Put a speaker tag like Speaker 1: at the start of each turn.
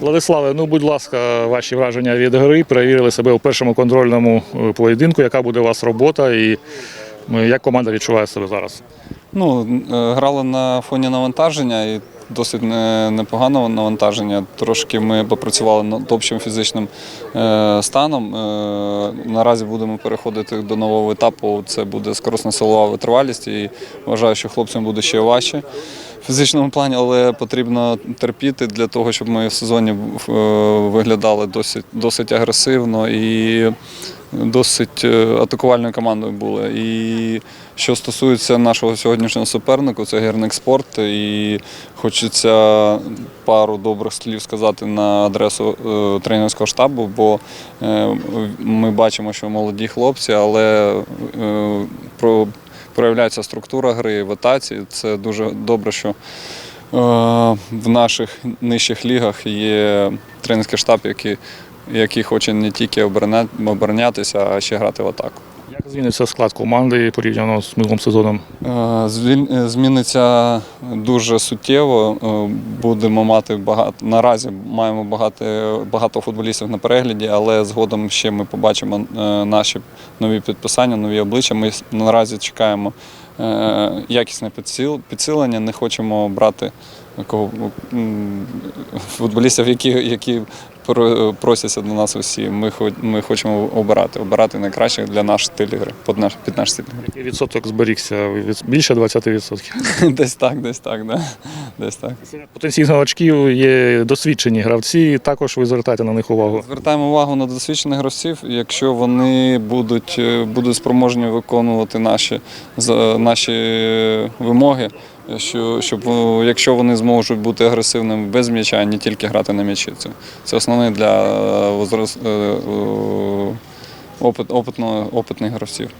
Speaker 1: Владиславе, ну будь ласка, ваші враження від гри. Перевірили себе у першому контрольному е, поєдинку. Яка буде у вас робота і як команда відчуває себе зараз?
Speaker 2: Ну, е, грали на фоні навантаження і досить непоганого навантаження. Трошки ми попрацювали над общим фізичним е, станом. Наразі будемо переходити до нового етапу. Це буде скоросна силова витривалість. І вважаю, що хлопцям буде ще важче фізичному плані, але потрібно терпіти для того, щоб ми в сезоні е, виглядали досить, досить агресивно і досить е, атакувальною командою були. І що стосується нашого сьогоднішнього супернику, це гірник спорт. І хочеться пару добрих слів сказати на адресу е, тренерського штабу, бо ми бачимо, що молоді хлопці, але про, проявляється структура гри, ветації. Це дуже добре, що е, в наших нижчих лігах є тренерський штаб, який, який хоче не тільки оборонятися, а ще грати в атаку.
Speaker 1: Зміниться склад команди порівняно з минулим сезоном?
Speaker 2: Е, е, Зміниться дуже суттєво. Е, Будемо мати багато наразі маємо багато, багато футболістів на перегляді, але згодом ще ми побачимо наші нові підписання, нові обличчя. Ми наразі чекаємо якісне підсилення. Не хочемо брати футболістів, які, які просяться до нас усі. Ми, ми хочемо обирати, обирати найкращих для наш стиль гри, під наш, під наш стиль гри.
Speaker 1: Який відсоток зберігся? Більше 20%?
Speaker 2: Десь так, десь так, да. Десь так.
Speaker 1: Потенційних новачків є досвідчені гравці, також ви звертаєте на них увагу.
Speaker 2: Звертаємо увагу на досвідчених гравців, якщо вони будуть, е, будуть спроможні виконувати наші, наші вимоги, що, щоб е, якщо вони зможуть бути агресивними без м'яча, а не тільки грати на м'ячі. Це, це основне для е, опит, опитного, опитних гравців.